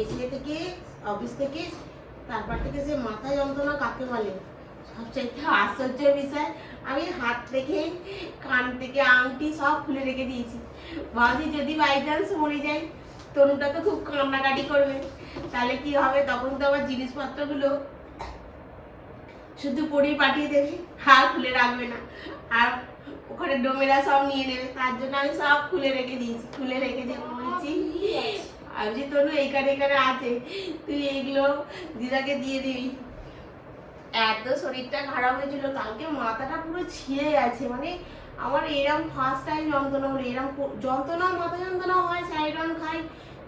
এসে থেকে, অফিস থেকে, তারপর থেকে যে মাথা যন্ত্রণা কাকে বলে? বিষয়, আমি হাত থেকে, কান থেকে, আংটি সব খুলে রেখে দিয়েছি। ভাবছি যদি বাই চান্স মরে যাই, তনুটা তো খুব কান্নাকাটি করবে। তাহলে কি হবে? তখন তো আবার জিনিসপত্রগুলো শুধু পরেই পাঠিয়ে দেবে, আর খুলে রাখবে না। আর ওখানে ডোমেরা সব নিয়ে নেবে। তার জন্য আমি সব খুলে রেখে দিয়েছি, খুলে রেখে দেবো বলছি আমি যে তনু এইখানে এখানে আছে, তুই এইগুলো দিদাকে দিয়ে দিবি। এত শরীরটা খারাপ হয়েছিল, কালকে মাথাটা পুরো ছিঁড়ে গেছে মানে আমার এরম ফার্স্ট টাইম যন্ত্রণা হলো, এরম যন্ত্রণা, মাথা যন্ত্রণা হয় স্যারিডন খাই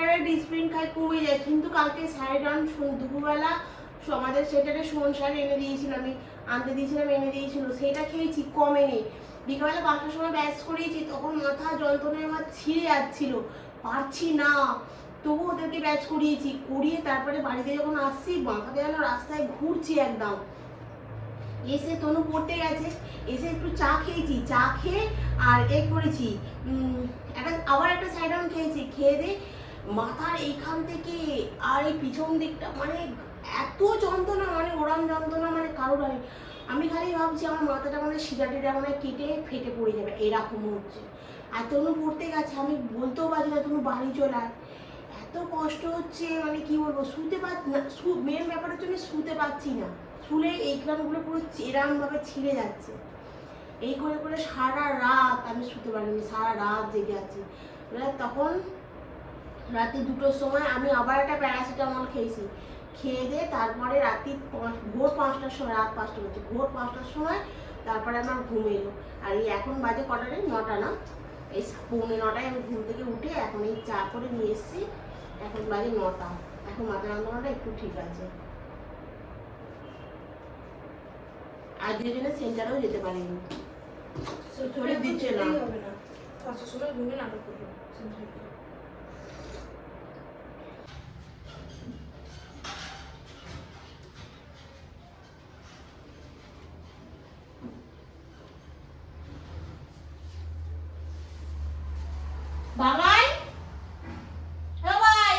একটা ডিসপ্লিন খাই, কমে যায়। কিন্তু কালকে স্যারিডন দুপুরবেলা সমাজের আমাদের সেটাতে সোন সার এনে দিয়েছিল, আমি আনতে দিয়েছিলাম, এনে দিয়েছিল, সেটা খেয়েছি, কমেনি। বিকালে পাঁচটার সময় ব্যাস করিয়েছি, তখন মাথা যন্ত্রণায় আমার ছিঁড়ে যাচ্ছিল। পারছি না। তবু ওদেরকে ব্যাচ করিয়েছি। করিয়ে তারপরে বাড়িতে যখন আসছি মাথাটা যেন রাস্তায় ঘুরছি একদম। এসে তনু পড়তে গেছে। এসে একটু চা খেয়েছি। চা খেয়ে আর এ করেছি একটা, আবার একটা সাইডাউন খেয়েছি। খেয়ে দিয়ে মাথার এইখান থেকে আর এই পিছন দিকটা মানে এত যন্ত্রণা মানে ওরম যন্ত্রণা মানে কারোর আমি আমি খালি ভাবছি আমার মাথাটা মানে শিরা মানে কেটে ফেটে পড়ে যাবে। এরকম হচ্ছে। আর তনু পড়তে গেছে। আমি বলতেও পারছি না, তনু বাড়ি চলে আয়। এত কষ্ট হচ্ছে মানে কি বলব, শুতে পারছি না। মেন ব্যাপার হচ্ছে আমি শুতে পারছি না। শুলে এই গ্রামগুলো পুরো চেরাম ভাবে ছিঁড়ে যাচ্ছে। এই করে করে সারা রাত আমি শুতে পারিনি, সারা রাত জেগে আছি। তখন রাতে দুটোর সময় আমি আবার একটা প্যারাসিটামল খেয়েছি। খেয়ে দিয়ে তারপরে রাত্রি ভোর পাঁচটার সময়, রাত পাঁচটা বাজে। ভোর পাঁচটার সময় তারপরে আমার ঘুম এলো। আর এই এখন বাজে কটারে নটা না? এই পৌনে নটায় আমি ঘুম থেকে উঠে এখন এই চা করে নিয়ে এসেছি। এখন বাড়ি নটা। এখন মাথা যন্ত্রণাটা একটু ঠিক আছে। আজকের দিনে সেন্টারেও যেতে পারিনি। শরীর দিচ্ছে না। ঘুমিয়ে নাটক করবে। সেন্টারে গিয়ে। বাবাই বাবাই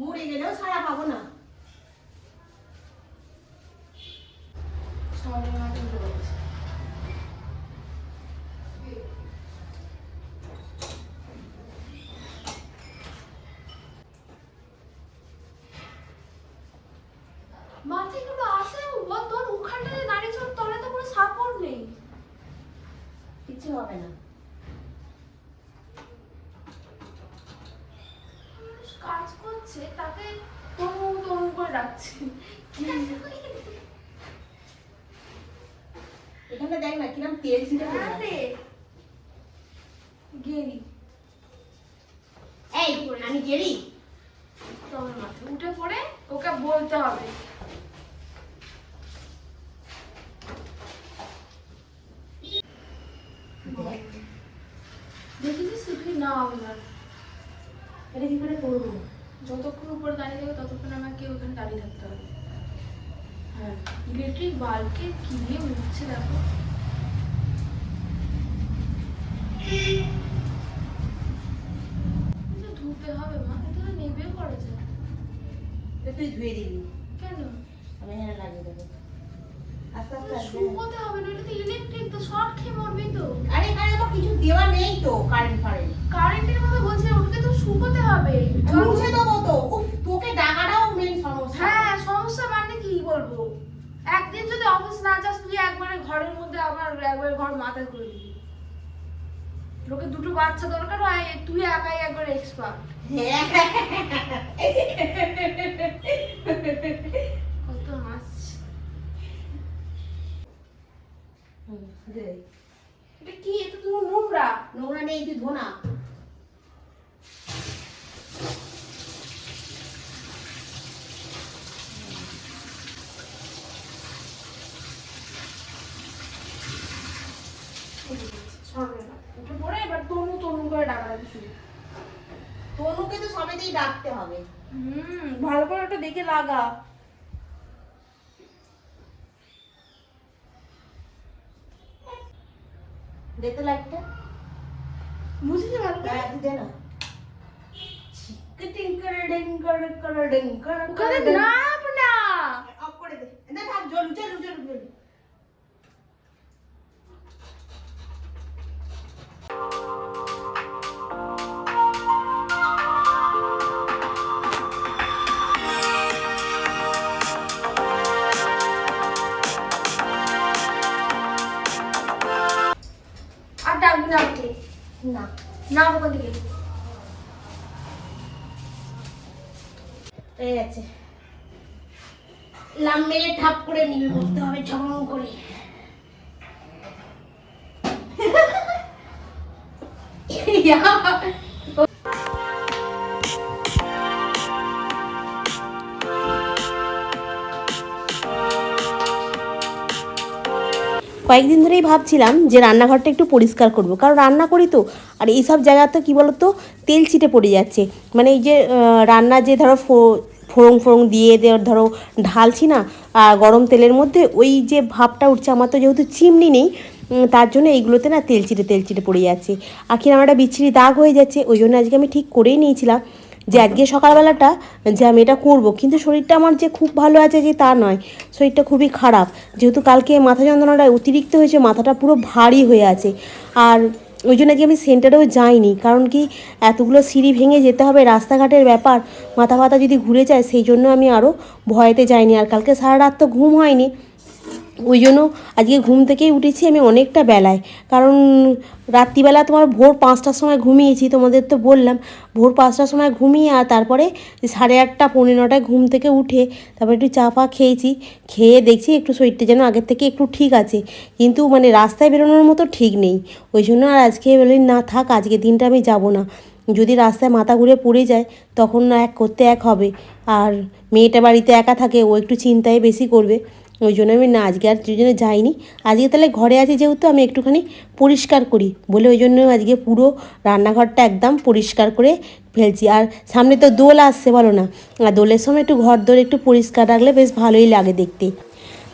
মরে গেলেও ছাড়া পাবো না সবাই মাথা উঠে পড়েছে। মাথায় কোনো আসে ও তোর ওখানটাতে দাঁড়িয়ে ছিল তলাতে কোনো সাপোর্ট নেই কিছু হবে না মানুষ কাজ করছে তাকে তনু তনু করে ডাকছে এখানে দেখ না কিরম তেল ছিটে পড়ে গেরি। এই আমি গেরি। তোমার মাথায় উঠে পড়ে ওকে বলতে হবে। দেখেছিস তুই না না। এটা কি করে করব? যতক্ষণ উপরে দাঁড়িয়ে থাকবে ততক্ষণ আমাকে ওখানে দাঁড়িয়ে থাকতে হবে। হ্যাঁ। ইলেকট্রিক বাল্বকে কি দিয়ে উঠছে দেখো। ধুতে হবে মা এটা তো নেবে পড়েছে এটা তুই ধুয়ে দিবি। কেন? আমি এখানে লাগিয়ে দেবো। আস্তে আস্তে শুকোতে হবে না এটা তো ইলেকট্রিক তো শর্ট খেয়ে মরবি তো। আরে এখানে তো কিছু দেওয়া নেই তো কারেন্ট ফারেন্ট কারেন্টের কথা বলছি ওটাকে তো শুকোতে হবে। মুছে দেবো তো। উফ তোকে ডাকাটাও মেন সমস্যা। হ্যাঁ সমস্যা মানে কি বলব? একদিন যদি অফিস না যাস তুই একবারে ঘরের মধ্যে আবার একবারে ঘর মাথায় করে দিবি। লোকে দুটো বাচ্চা দরকার হয় তুই একাই একবার এক্সপার্ট হ্যাঁ কত মাছ হুম, দে। এটা কি? নোংরা। নোংরা নেই তুই ধো না। সরবে না। উঠে পড়ে এবার তনু তনু করে শুরু তনুকে তো সবেতেই ডাকতে হবে। হুম ভালো করে ওটা দেখে লাগা। দে তো লাইটটা বুঝেছি ভালো করে হ্যাঁ, তুই দে না। ডিঙ্কার কার ডিঙ্কার কার ওখানে করে নাপ না অফ করে দে। না থাক জ্বলু জ্বলু জ্বলু জ্বলু আর ডাকবি না আমাকে না না ওখান থেকে হয়ে গেছে। লাম মেরে ঠাপ করে নিবে বলতে হবে ঝমম করে। কয়েকদিন ধরেই ভাবছিলাম যে রান্নাঘরটা একটু পরিষ্কার করব। কারণ রান্না করি তো, আর এইসব জায়গা তো কী বলতো, তেল ছিটে পড়ে যাচ্ছে। মানে এই যে রান্না যে ধরো ফোড়ং ফোড়ং দিয়ে ধরো ঢালছি না, আর গরম তেলের মধ্যে ওই যে ভাবটা উঠছে, আমার তো যেহেতু চিমনি নেই তার জন্য এইগুলোতে না তেল চিটে তেল চিটে পড়ে যাচ্ছে। আখির আমার একটা বিচ্ছিরি দাগ হয়ে যাচ্ছে, ওই জন্য আজকে আমি ঠিক করেই নিয়েছিলাম। যে আজকে সকালবেলাটা যে আমি এটা করব। কিন্তু শরীরটা আমার যে খুব ভালো আছে যে তা নয়, শরীরটা খুবই খারাপ। যেহেতু কালকে মাথা যন্ত্রণাটা অতিরিক্ত হয়েছে, মাথাটা পুরো ভারী হয়ে আছে। আর ওই জন্য কি আমি সেন্টারেও যাইনি। কারণ কি এতগুলো সিঁড়ি ভেঙে যেতে হবে, রাস্তাঘাটের ব্যাপার। মাথা ফাথা যদি ঘুরে যায়, সেই জন্য আমি আরও ভয়েতে যাইনি। আর কালকে সারা রাত তো ঘুম হয়নি। ওই জন্য আজকে ঘুম থেকেই উঠেছি আমি অনেকটা বেলায়। কারণ রাত্রিবেলা তোমার ভোর পাঁচটার সময় ঘুমিয়েছি, তোমাদের তো বললাম। ভোর পাঁচটার সময় ঘুমিয়ে আর তারপরে সাড়ে আটটা, পৌনে নটায় ঘুম থেকে উঠে তারপরে একটু চা ফা খেয়েছি। খেয়ে দেখছি একটু শরীরটা যেন আগের থেকে একটু ঠিক আছে। কিন্তু মানে রাস্তায় বেরোনোর মতো ঠিক নেই। ওই জন্য আর আজকে বলি না থাক, আজকে দিনটা আমি যাব না। যদি রাস্তায় মাথা ঘুরে পড়ে যায়, তখন না এক করতে এক হবে। আর মেয়েটা বাড়িতে একা থাকে, ও একটু চিন্তায় বেশি করবে। ওই জন্য আমি না আজকে আর ওই জন্য যাইনি। আজকে তাহলে ঘরে আছি যেহেতু আমি একটুখানি পরিষ্কার করি। বলে ওই জন্য আজকে পুরো রান্নাঘরটা একদম পরিষ্কার করে ফেলছি। আর সামনে তো দোল আসছে, বলো না। আর দোলের সময় একটু ঘর দোর একটু পরিষ্কার রাখলে বেশ ভালোই লাগে দেখতে।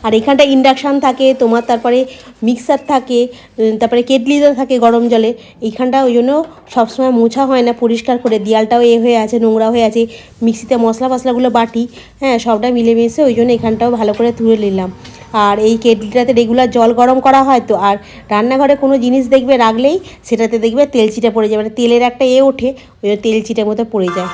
আর এখানটা ইন্ডাকশান থাকে, তোমার তারপরে মিক্সার থাকে তারপরে কেটলিটা থাকে গরম জলে, এইখানটা ওই জন্য সবসময় মোছা হয় না, পরিষ্কার করে। দেয়ালটাও এ হয়ে আছে, নোংরা হয়ে আছে, মিক্সিতে মশলা ফসলাগুলো বাটি হ্যাঁ সবটা মিলেমিশে ওই জন্য এখানটাও ভালো করে তুলে নিলাম। আর এই কেটলিটাতে রেগুলার জল গরম করা হয় তো, আর রান্নাঘরে কোনো জিনিস দেখবে রাখলেই সেটাতে দেখবে তেল চিটে পড়ে যায় মানে তেলের একটা এ ওঠে, ওই তেল চিটের মতো পড়ে যায়।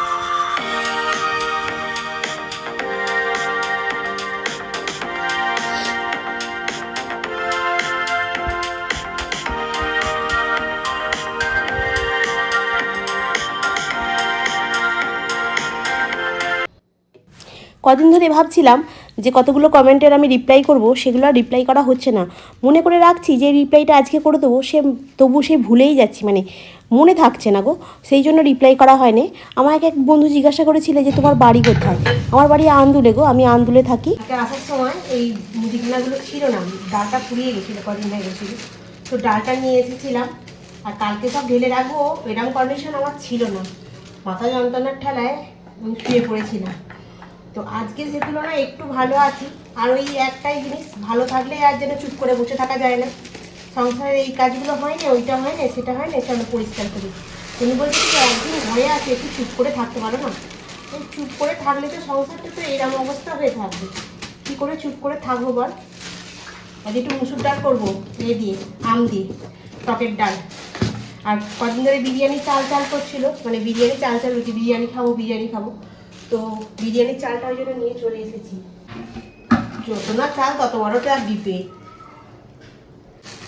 কদিন ধরে ভাবছিলাম যে কতগুলো কমেন্টের আমি রিপ্লাই করব, সেগুলো আর রিপ্লাই করা হচ্ছে না। মনে করে রাখছি যে রিপ্লাইটা আজকে করে দেবো, সে তবু সে ভুলেই যাচ্ছি মানে মনে থাকছে না গো। সেই জন্য রিপ্লাই করা হয়নি। আমার এক এক বন্ধু জিজ্ঞাসা করেছিল যে তোমার বাড়ি কোথায়? আমার বাড়ি আন্দুলে গো, আমি আন্দুলে থাকি। আসার সময় এই মুদিখানাগুলো ছিল না, ডালটা ফুরিয়ে গেছিল, কদিন হয়ে গেছিল। তো ডালটা নিয়ে এসেছিলাম, আর কালকে সব ঢেলে রাখব, এরম কন্ডিশন আমার ছিল না। মাথা যন্ত্রণার ঠেলায় শুয়ে পড়েছিলাম। তো আজকে যে তুলনায় একটু ভালো আছি। আর ওই একটাই জিনিস, ভালো থাকলে আর যেন চুপ করে বসে থাকা যায় না। সংসারের এই কাজগুলো হয় না ওইটা হয় না সেটা হয় না চলো পরিষ্কার করি। তুমি বলছি যে একদিন ঘরে আছে, একটু চুপ করে থাকতে পারো না? চুপ করে থাকলে তো সংসারটা তো এরকম অবস্থা হয়ে থাকবে। কী করে চুপ করে থাকব বল? আজ একটু মুসুর ডাল করব, এ দিয়ে, আম দিয়ে, টকের ডাল। আর কদিন ধরে বিরিয়ানি চাল চাল করছিল মানে বিরিয়ানি, চাল চাল রুটি, বিরিয়ানি খাব বিরিয়ানি খাব। তো বিরিয়ানির চালটা ওই জন্য নিয়ে চলে এসেছি। যত না চাল তত বড়টা আর ডিপে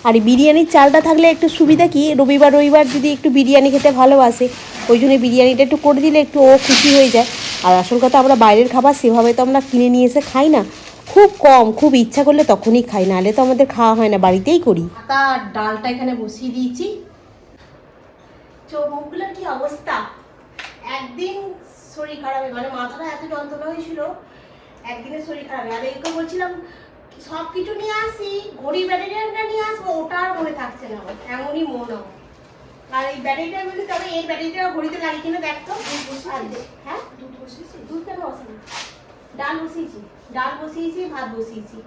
আর বিরিয়ানির চালটা থাকলে একটু সুবিধা কি? রবিবার রবিবার যদি একটু বিরিয়ানি খেতে ভালোবাসে ওই জন্য বিরিয়ানিটা একটু করে দিলে একটু ও খুশি হয়ে যায়। আর আসল কথা আমরা বাইরের খাবার সেভাবে তো আমরা কিনে নিয়ে এসে খাই না। খুব কম খুব ইচ্ছা করলে তখনই খাই নাহলে তো আমাদের খাওয়া হয় না বাড়িতেই করি। ডালটা এখানে বসিয়ে দিয়েছি। চোখ মুখগুলোর কি অবস্থা? একদিন শরীর খারাপ মানে মাথাটা এত যন্ত্রণা হয়েছিল একদিনে শরীর খারাপ আর এইকে বলছিলাম সব কিছু নিয়ে আসি ঘড়ি ব্যাটারিটা নিয়ে আসব ওটা আর মনে থাকছে না এমনই মন আমার। আর এই ব্যাটারিটা বলি তবে এই ব্যাটারিটা ঘড়িতে লাগিয়ে কিনে দেখতো হ্যাঁ? দুধ বসেছি দুধ কেন বসানো ডাল বসিয়েছি। ডাল বসিয়েছি ভাত বসিয়েছি।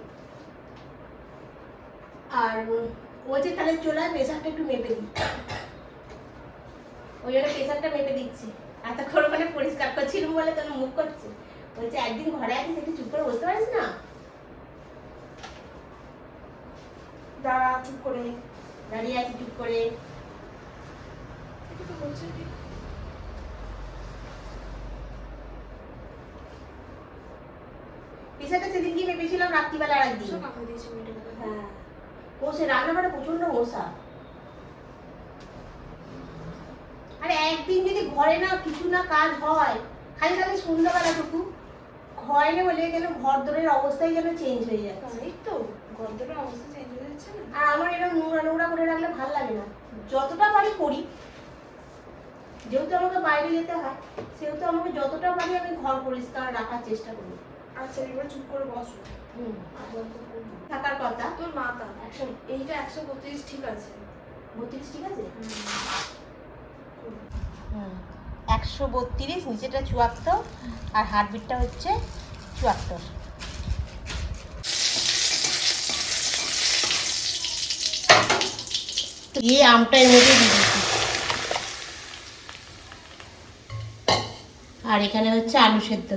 আর ও যে তাহলে চলে প্রেশারটা একটু মেপে দিই। ওই জন্য প্রেশারটা মেপে দিচ্ছে। এতক্ষণ ওখানে পরিষ্কার করছিলাম বলে তোর মুখ করছে? বলছে একদিন ঘরে আছিস একটু চুপ করে বসতে পারিস না? দাঁড়া চুপ করে দাঁড়িয়ে আছি চুপ করে। সেদিন কি মেপেছিলাম রাত্রিবেলা আর একদিন। হ্যাঁ। ও সে রান্নাঘরে প্রচণ্ড মশা। আরে একদিন যদি ঘরে না কিছু না কাজ হয় খালি খালি সন্ধ্যাবেলাটুকু হয় না বলে যেন ঘর দরের অবস্থাই যেন চেঞ্জ হয়ে তাই তো গন্ধটার অবস্থা চেঞ্জ হয়ে যাচ্ছে না? আর আমার এরকম নোংরা নোংরা করে রাখলে ভালো লাগে না। যতটা পারি করি। যেহেতু আমাকে বাইরে যেতে হয় সেহেতু আমাকে যতটা পারি আমি ঘর পরিষ্কার রাখার চেষ্টা করি। আচ্ছা এবার চুপ করে বসো। থাকার কথা। তোর মাথা একশো এইটা একশো বত্রিশ ঠিক আছে। বত্রিশ ঠিক আছে? হুম। একশো বত্রিশ, নিচেটা চুয়াত্তর, আর হার্টবিটটা হচ্ছে চুয়াত্তর। দিয়ে আমটা এর মধ্যে দিয়ে দিচ্ছি। আর এখানে হচ্ছে আলু সেদ্ধ।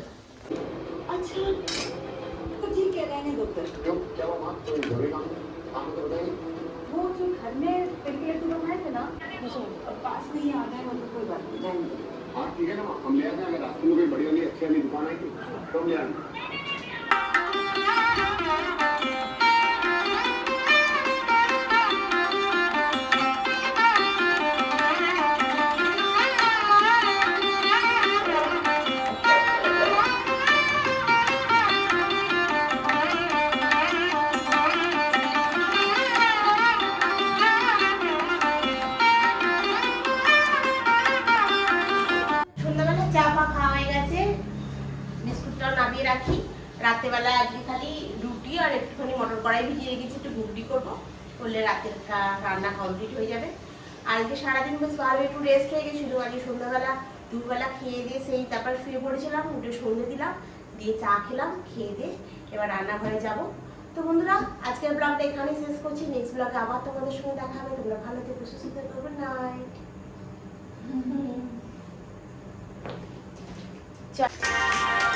थे ना? पास नहीं आ गए वो तो कोई बात नहीं जाएँगे। हाँ ठीक है ना? हम ले आते हैं अगर रास्ते में कोई बड़ी वाली अच्छी वाली दुकान आएगी तो हम ले आएँगे। করলে রাতের রান্না কমপ্লিট হয়ে যাবে। আজকে সারাদিন বেশ ভালো একটু রেস্ট হয়ে গেছিল। আজকে সন্ধ্যাবেলা দুবেলা খেয়ে দিয়ে সেই তারপর শুয়ে পড়েছিলাম উঠে সন্ধে দিলাম দিয়ে চা খেলাম খেয়ে দিয়ে এবার রান্নাঘরে যাব। তো বন্ধুরা আজকের ব্লগটা এখানেই শেষ করছি। নেক্সট ব্লগে আবার তোমাদের সঙ্গে দেখা হবে। তোমরা ভালো থেকে সুস্থ গুড নাইট চল